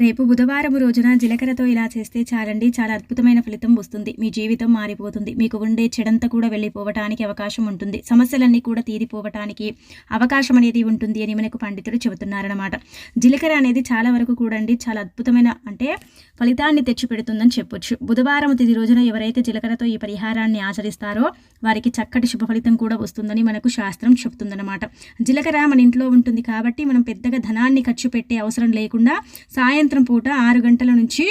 రేపు బుధవారం రోజున జీలకర్రతో ఇలా చేస్తే చాలండి. చాలా అద్భుతమైన ఫలితం వస్తుంది. మీ జీవితం మారిపోతుంది. మీకు ఉండే చెడంతా కూడా వెళ్ళిపోవటానికి అవకాశం ఉంటుంది. సమస్యలన్నీ కూడా తీరిపోవటానికి అవకాశం అనేది ఉంటుంది అని మనకు పండితుడు చెబుతున్నారనమాట జీలకర్ర అనేది చాలా వరకు కూడండి చాలా అద్భుతమైన అంటే ఫలితాన్ని తెచ్చిపెడుతుందని చెప్పొచ్చు. బుధవారం తిది రోజున ఎవరైతే జీలకర్రతో ఈ పరిహారాన్ని ఆచరిస్తారో వారికి చక్కటి శుభ ఫలితం కూడా వస్తుందని మనకు శాస్త్రం చెబుతుందనమాట జీలకర్ర మన ఇంట్లో ఉంటుంది కాబట్టి మనం పెద్దగా ధనాన్ని ఖర్చు పెట్టే అవసరం లేకుండా సాయంత్రం పూట ఆరు గంటల నుంచి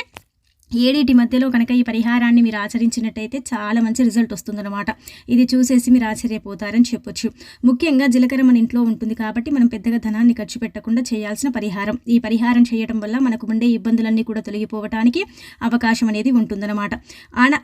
ఏడిటి మధ్యలో కనుక ఈ పరిహారాన్ని మీరు ఆచరించినట్టయితే చాలా మంచి రిజల్ట్ వస్తుందన్నమాట. ఇది చూసేసి మీరు ఆశ్చర్యపోతారని చెప్పొచ్చు. ముఖ్యంగా జీలకర్ర మన ఇంట్లో ఉంటుంది కాబట్టి మనం పెద్దగా ధనాన్ని ఖర్చు పెట్టకుండా చేయాల్సిన పరిహారం. ఈ పరిహారం చేయడం వల్ల మనకు ఉండే ఇబ్బందులన్నీ కూడా తొలగిపోవటానికి అవకాశం అనేది ఉంటుందన్నమాట.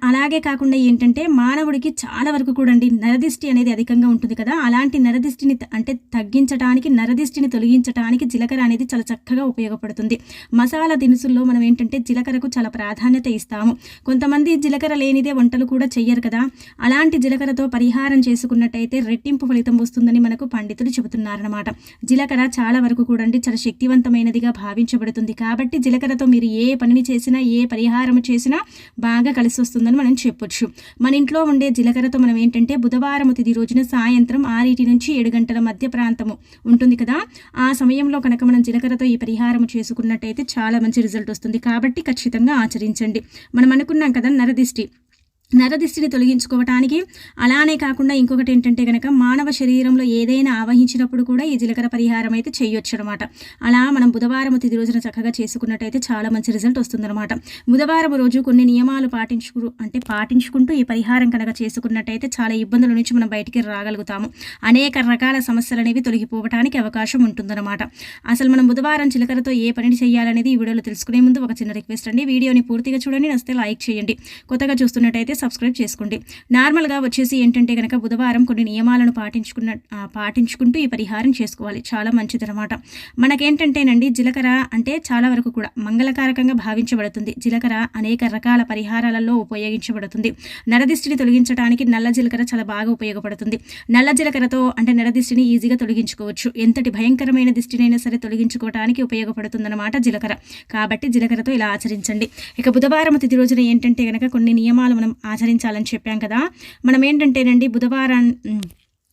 అలాగే కాకుండా ఏంటంటే మానవుడికి చాలా వరకు కూడా నరదిష్టి అనేది అధికంగా ఉంటుంది కదా. అలాంటి నరదిష్టిని అంటే తగ్గించడానికి నరదిష్టిని తొలగించడానికి జీలకర్ర అనేది చాలా చక్కగా ఉపయోగపడుతుంది. మసాలా దినుసుల్లో మనం ఏంటంటే జీలకర్రకు చాలా ప్రాధాన్యత ప్రాధాన్యత ఇస్తాము. కొంతమంది జీలకర్ర లేనిదే వంటలు కూడా చెయ్యరు కదా. అలాంటి జీలకర్రతో పరిహారం చేసుకున్నట్టయితే రెట్టింపు ఫలితం వస్తుందని మనకు పండితులు చెబుతున్నారనమాట జీలకర్ర చాలా వరకు కూడా చాలా శక్తివంతమైనదిగా భావించబడుతుంది. కాబట్టి జీలకర్రతో మీరు ఏ పనిని చేసినా ఏ పరిహారం చేసినా బాగా కలిసి వస్తుందని మనం చెప్పొచ్చు. మన ఇంట్లో ఉండే జీలకర్రతో మనం ఏంటంటే బుధవారం తిది రోజున సాయంత్రం ఆరింటి నుంచి ఏడు గంటల మధ్య ప్రాంతము ఉంటుంది కదా. ఆ సమయంలో కనుక మనం జీలకర్రతో ఈ పరిహారం చేసుకున్నట్టయితే చాలా మంచి రిజల్ట్ వస్తుంది. కాబట్టి ఖచ్చితంగా ఆచరి ఆచరించండి మనం అనుకున్నాం కదా నరదిష్టి. నరదిష్టిని తొలగించుకోవటానికి. అలానే కాకుండా ఇంకొకటి ఏంటంటే కనుక మానవ శరీరంలో ఏదైనా ఆవహించినప్పుడు కూడా ఈ జీలకర్ర పరిహారం అయితే చేయొచ్చు అనమాట అలా మనం బుధవారం తిది రోజున చక్కగా చేసుకున్నట్టయితే చాలా మంచి రిజల్ట్ వస్తుందన్నమాట బుధవారం రోజు కొన్ని నియమాలు పాటించుకు అంటే పాటించుకుంటూ ఈ పరిహారం కనుక చేసుకున్నట్టయితే చాలా ఇబ్బందుల నుంచి మనం బయటికి రాగలుగుతాము. అనేక రకాల సమస్యలు అనేవి తొలగిపోవటానికి అవకాశం ఉంటుందన్నమాట అసలు మనం బుధవారం చిలకరతో ఏ పనిని చేయాలనేది ఈ వీడియోలో తెలుసుకునే ముందు ఒక చిన్న రిక్వెస్ట్ అండి. వీడియోని పూర్తిగా చూడండి నస్తే లైక్ చేయండి. కొత్తగా చూస్తున్నట్టయితే సబ్స్క్రైబ్ చేసుకోండి. నార్మల్గా వచ్చేసి ఏంటంటే కనుక బుధవారం కొన్ని నియమాలను పాటించుకున్న పాటించుకుంటూ ఈ పరిహారం చేసుకోవాలి. చాలా మంచిదనమాట మనకేంటంటేనండి జీలకర్ర అంటే చాలా వరకు కూడా మంగళకారకంగా భావించబడుతుంది. జీలకర్ర అనేక రకాల పరిహారాలలో ఉపయోగించబడుతుంది. నరదిష్టిని తొలగించడానికి నల్ల జీలకర్ర చాలా బాగా ఉపయోగపడుతుంది. నల్ల జీలకర్రతో అంటే నరదిష్టిని ఈజీగా తొలగించుకోవచ్చు. ఎంతటి భయంకరమైన దిష్టినైనా సరే తొలగించుకోవడానికి ఉపయోగపడుతుందన్నమాట జీలకర్ర. కాబట్టి జీలకర్రతో ఇలా ఆచరించండి. ఇక బుధవారం తిథి రోజున ఏంటంటే కనుక కొన్ని నియమాలు మనం ఆచరించాలని చెప్పాం కదా. మనం ఏంటంటేనండి బుధవారం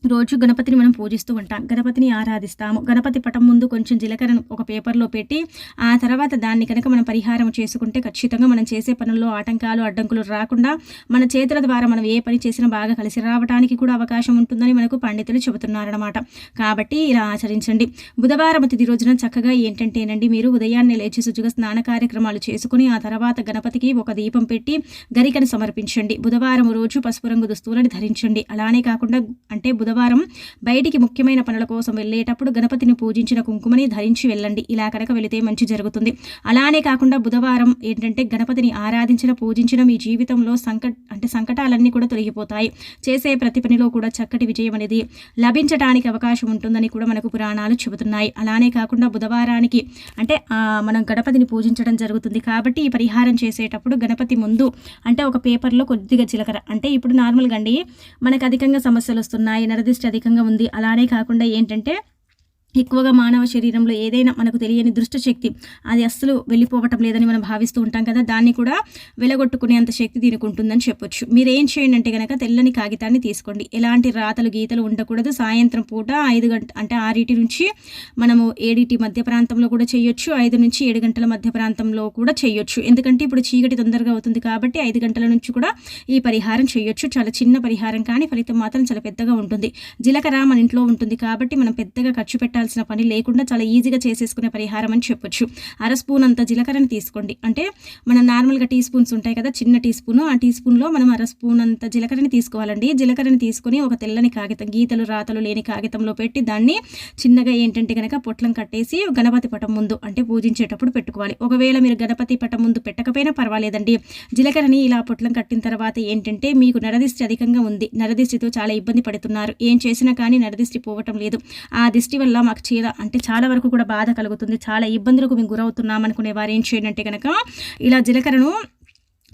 రోజు గణపతిని మనం పూజిస్తూ ఉంటాం. గణపతిని ఆరాధిస్తాము. గణపతి పటం ముందు కొంచెం జీలకర్రను ఒక పేపర్లో పెట్టి ఆ తర్వాత దాన్ని కనుక మనం పరిహారం చేసుకుంటే ఖచ్చితంగా మనం చేసే పనుల్లో ఆటంకాలు అడ్డంకులు రాకుండా మన చేతుల ద్వారా మనం ఏ పని చేసినా బాగా కలిసి రావడానికి కూడా అవకాశం ఉంటుందని మనకు పండితులు చెబుతున్నారనమాట కాబట్టి ఇలా ఆచరించండి. బుధవారం తిది రోజున చక్కగా ఏంటంటేనండి మీరు ఉదయాన్నే లేచి శుచిగా స్నాన కార్యక్రమాలు చేసుకుని ఆ తర్వాత గణపతికి ఒక దీపం పెట్టి గరికను సమర్పించండి. బుధవారం రోజు పసుపు రంగు దుస్తువులను ధరించండి. అలానే కాకుండా అంటే బుధ బుధవారం బయటికి ముఖ్యమైన పనుల కోసం వెళ్ళేటప్పుడు గణపతిని పూజించిన కుంకుమని ధరించి వెళ్ళండి. ఇలా కనుక వెళితే మంచి జరుగుతుంది. అలానే కాకుండా బుధవారం ఏంటంటే గణపతిని ఆరాధించిన పూజించిన మీ జీవితంలో సంకట అంటే సంకటాలన్నీ కూడా తొలగిపోతాయి. చేసే ప్రతి పనిలో కూడా చక్కటి విజయం అనేది లభించడానికి అవకాశం ఉంటుందని కూడా మనకు పురాణాలు చెబుతున్నాయి. అలానే కాకుండా బుధవారానికి అంటే మనం గణపతిని పూజించడం జరుగుతుంది కాబట్టి ఈ పరిహారం చేసేటప్పుడు గణపతి ముందు అంటే ఒక పేపర్లో కొద్దిగా చిలకర అంటే ఇప్పుడు నార్మల్గా అండి మనకు అధికంగా సమస్యలు వస్తున్నాయి నరదిష్టి అధికంగా ఉంది. అలానే కాకుండా ఏంటంటే ఎక్కువగా మానవ శరీరంలో ఏదైనా మనకు తెలియని దృష్టశక్తి అది అస్సలు వెళ్ళిపోవటం లేదని మనం భావిస్తూ ఉంటాం కదా దాన్ని కూడా వెలగొట్టుకునేంత శక్తి దీనికి ఉంటుందని చెప్పొచ్చు. మీరు ఏం చేయండి అంటే కనుక తెల్లని కాగితాన్ని తీసుకోండి. ఎలాంటి రాతలు గీతలు ఉండకూడదు. సాయంత్రం పూట ఐదు గంట అంటే ఆరిటి నుంచి మనము ఏడిటి మధ్య ప్రాంతంలో కూడా చేయొచ్చు. ఐదు నుంచి ఏడు గంటల మధ్య ప్రాంతంలో కూడా చేయొచ్చు. ఎందుకంటే ఇప్పుడు చీకటి తొందరగా అవుతుంది కాబట్టి ఐదు గంటల నుంచి కూడా ఈ పరిహారం చేయొచ్చు. చాలా చిన్న పరిహారం కానీ ఫలితం మాత్రం చాలా పెద్దగా ఉంటుంది. జీలకర్ర మన ఇంట్లో ఉంటుంది కాబట్టి మనం పెద్దగా ఖర్చు పెట్టాలి చేయాల్సిన పని లేకుండా చాలా ఈజీగా చేసేసుకునే పరిహారం అని చెప్పొచ్చు. అర స్పూన్ అంత జీలకర్రని తీసుకోండి. అంటే మనం నార్మల్గా టీ స్పూన్స్ ఉంటాయి కదా చిన్న టీ స్పూన్ ఆ టీ స్పూన్లో మనం అర స్పూన్ అంత జీలకర్రని తీసుకోవాలండి. జీలకర్రని తీసుకొని ఒక తెల్లని కాగితం గీతలు రాతలు లేని కాగితంలో పెట్టి దాన్ని చిన్నగా ఏంటంటే కనుక పొట్లం కట్టేసి గణపతి పటం ముందు అంటే పూజించేటప్పుడు పెట్టుకోవాలి. ఒకవేళ మీరు గణపతి పటం ముందు పెట్టకపోయినా పర్వాలేదండి. జీలకర్రని ఇలా పొట్లం కట్టిన తర్వాత ఏంటంటే మీకు నరదిష్టి అధికంగా ఉంది. నరదిష్టితో చాలా ఇబ్బంది పడుతున్నారు. ఏం చేసినా కానీ నరదిష్టి పోవటం లేదు. ఆ దిష్టి వల్ల మాకు చీర అంటే చాలా వరకు కూడా బాధ కలుగుతుంది. చాలా ఇబ్బందులకు మేము గురవుతున్నాం అనుకునే వారు ఏం చేయండి అంటే కనుక ఇలా జీలకర్రను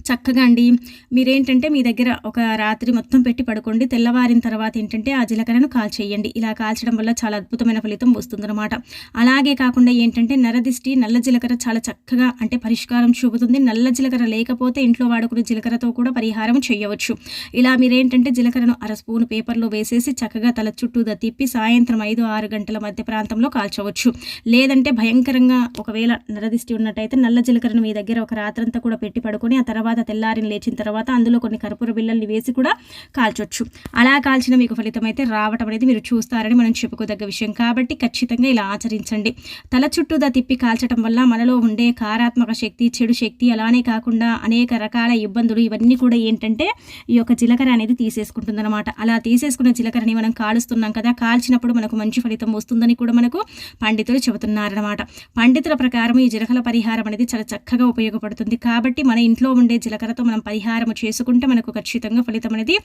చక్కగా అండి. మీరేంటంటే మీ దగ్గర ఒక రాత్రి మొత్తం పెట్టి పడుకోండి. తెల్లవారిన తర్వాత ఏంటంటే ఆ జీలకర్రను కాల్చేయండి ఇలా కాల్చడం వల్ల చాలా అద్భుతమైన ఫలితం వస్తుందన్నమాట. అలాగే కాకుండా ఏంటంటే నరదిష్టి నల్ల జీలకర్ర చాలా చక్కగా అంటే పరిష్కారం చూపుతుంది. నల్ల జీలకర్ర లేకపోతే ఇంట్లో వాడుకునే జీలకర్రతో కూడా పరిహారం చేయవచ్చు. ఇలా మీరేంటంటే జీలకర్రను అర స్పూన్ పేపర్లో వేసేసి చక్కగా తల చుట్టూదా తిప్పి సాయంత్రం ఐదు ఆరు గంటల మధ్య ప్రాంతంలో కాల్చవచ్చు. లేదంటే భయంకరంగా ఒకవేళ నరదిష్టి ఉన్నట్టయితే నల్ల జీలకర్రను మీ దగ్గర ఒక రాత్రంతా కూడా పెట్టి పడుకొని ఆ తర్వాత తెల్లారిని లేచిన తర్వాత అందులో కొన్ని కర్పూర బిళ్ళల్ని వేసి కూడా కాల్చొచ్చు. అలా కాల్చిన మీకు ఫలితం అయితే రావటం అనేది మీరు చూస్తారని మనం చెప్పుకోదగ్గ విషయం. కాబట్టి ఖచ్చితంగా ఇలా ఆచరించండి. తల చుట్టూదా తిప్పి కాల్చడం వల్ల మనలో ఉండే కారాత్మక శక్తి చెడు శక్తి అలానే కాకుండా అనేక రకాల ఇబ్బందులు ఇవన్నీ కూడా ఏంటంటే ఈ యొక్క జీలకర్ర అనేది తీసేసుకుంటుంది అనమాట అలా తీసేసుకున్న జీలకర్రని మనం కాలుస్తున్నాం కదా కాల్చినప్పుడు మనకు మంచి ఫలితం వస్తుందని కూడా మనకు పండితులు చెబుతున్నారనమాట పండితుల ప్రకారం ఈ జీలకర్ర పరిహారం అనేది చాలా చక్కగా ఉపయోగపడుతుంది. కాబట్టి మన ఇంట్లో ఉండే జీలకర్రతో మనం పరిహారం చేసుకుంటే మనకు ఖచ్చితంగా ఫలితం అనేది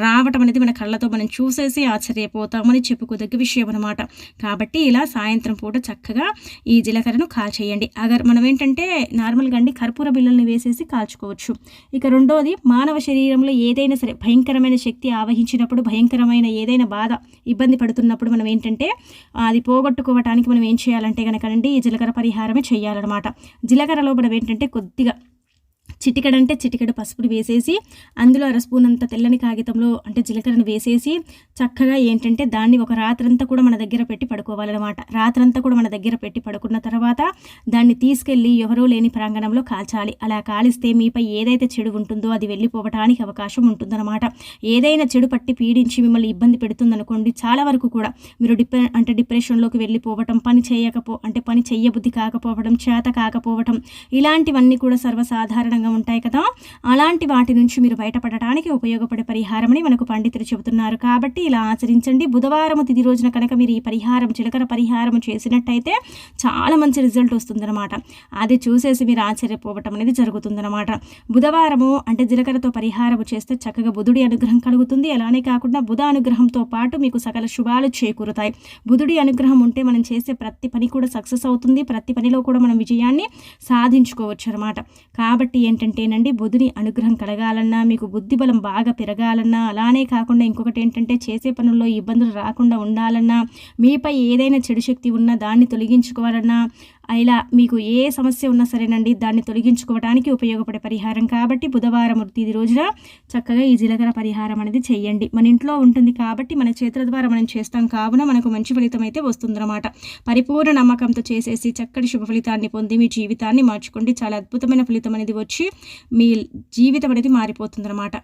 రావటం అనేది మన కళ్ళతో మనం చూసేసి ఆశ్చర్యపోతామని చెప్పుకోదగ్గ విషయం అనమాట కాబట్టి ఇలా సాయంత్రం పూట చక్కగా ఈ జీలకర్రను కాల్చేయండి. అగర్ మనం ఏంటంటే నార్మల్గా అండి కర్పూర బిళ్ళల్ని వేసేసి కాల్చుకోవచ్చు. ఇక రెండోది మానవ శరీరంలో ఏదైనా సరే భయంకరమైన శక్తి ఆవహించినప్పుడు భయంకరమైన ఏదైనా బాధ ఇబ్బంది పడుతున్నప్పుడు మనం ఏంటంటే అది పోగొట్టుకోవటానికి మనం ఏం చేయాలంటే కనుక ఈ జీలకర్ర పరిహారమే చేయాలన్నమాట. జీలకర్రలో మనం ఏంటంటే కొద్దిగా చిటికడంటే చిటికెడు పసుపుని వేసేసి అందులో అర స్పూన్ అంత తెల్లని కాగితంలో అంటే జీలకర్రను వేసేసి చక్కగా ఏంటంటే దాన్ని ఒక రాత్రంతా కూడా మన దగ్గర పెట్టి పడుకోవాలన్నమాట. రాత్రంతా కూడా మన దగ్గర పెట్టి పడుకున్న తర్వాత దాన్ని తీసుకెళ్ళి ఎవరూ లేని ప్రాంగణంలో కాల్చాలి. అలా కాలిస్తే మీపై ఏదైతే చెడు ఉంటుందో అది వెళ్ళిపోవటానికి అవకాశం ఉంటుందన్నమాట. ఏదైనా చెడు పట్టి పీడించి మిమ్మల్ని ఇబ్బంది పెడుతుందనుకోండి చాలా వరకు కూడా మీరు డిప్రె అంటే డిప్రెషన్లోకి వెళ్ళిపోవటం పని చేయకపో అంటే పని చెయ్యబుద్ధి కాకపోవడం చేత కాకపోవటం ఇలాంటివన్నీ కూడా సర్వసాధారణంగా ఉంటాయి కదా. అలాంటి వాటి నుంచి మీరు బయటపడటానికి ఉపయోగపడే పరిహారమని మనకు పండితులు చెబుతున్నారు. కాబట్టి ఇలా ఆచరించండి. బుధవారం తిది రోజున కనుక మీరు ఈ పరిహారం చిలకర పరిహారం చేసినట్టయితే చాలా మంచి రిజల్ట్ వస్తుందన్నమాట. అది చూసేసి మీరు ఆశ్చర్యపోవటం అనేది జరుగుతుందన్నమాట. బుధవారము అంటే జీలకర్రతో పరిహారం చేస్తే చక్కగా బుధుడి అనుగ్రహం కలుగుతుంది. అలానే కాకుండా బుధ అనుగ్రహంతో పాటు మీకు సకల శుభాలు చేకూరుతాయి. బుధుడి అనుగ్రహం ఉంటే మనం చేసే ప్రతి పని కూడా సక్సెస్ అవుతుంది. ప్రతి పనిలో కూడా మనం విజయాన్ని సాధించుకోవచ్చు అనమాట కాబట్టి ఏంటి ఏంటంటేనండి బుధుని అనుగ్రహం కలగాలన్నా మీకు బుద్ధి బలం బాగా పెరగాలన్నా అలానే కాకుండా ఇంకొకటి ఏంటంటే చేసే పనుల్లో ఇబ్బందులు రాకుండా ఉండాలన్నా మీపై ఏదైనా చెడు శక్తి ఉన్నా దాన్ని తొలగించుకోవాలన్నా ఇలా మీకు ఏ సమస్య ఉన్నా సరేనండి దాన్ని తొలగించుకోవడానికి ఉపయోగపడే పరిహారం కాబట్టి బుధవారం తేదీ రోజున చక్కగా ఈ జీలకర్ర పరిహారం అనేది చేయండి. మన ఇంట్లో ఉంటుంది కాబట్టి మన చేతుల ద్వారా మనం చేస్తాం. కావున మనకు మంచి ఫలితం అయితే వస్తుందన్నమాట. పరిపూర్ణ నమ్మకంతో చేసేసి చక్కటి శుభ ఫలితాన్ని పొంది మీ జీవితాన్ని మార్చుకోండి. చాలా అద్భుతమైన ఫలితం అనేది వచ్చి మీ జీవితం అనేది మారిపోతుందన్నమాట.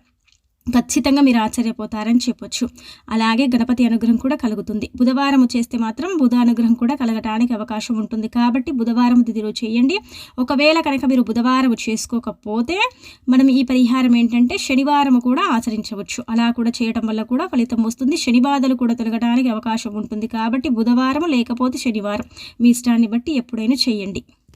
ఖచ్చితంగా మీరు ఆశ్చర్యపోతారని చెప్పొచ్చు. అలాగే గణపతి అనుగ్రహం కూడా కలుగుతుంది. బుధవారం చేస్తే మాత్రం బుధ అనుగ్రహం కూడా కలగటానికి అవకాశం ఉంటుంది. కాబట్టి బుధవారం తిథిలో చేయండి. ఒకవేళ కనుక మీరు బుధవారం చేసుకోకపోతే మనం ఈ పరిహారం ఏంటంటే శనివారం కూడా ఆచరించవచ్చు. అలా కూడా చేయటం వల్ల కూడా ఫలితం వస్తుంది. శని బాధలు కూడా తొలగడానికి అవకాశం ఉంటుంది. కాబట్టి బుధవారం లేకపోతే శనివారం మీ ఇష్టాన్ని బట్టి ఎప్పుడైనా చేయండి.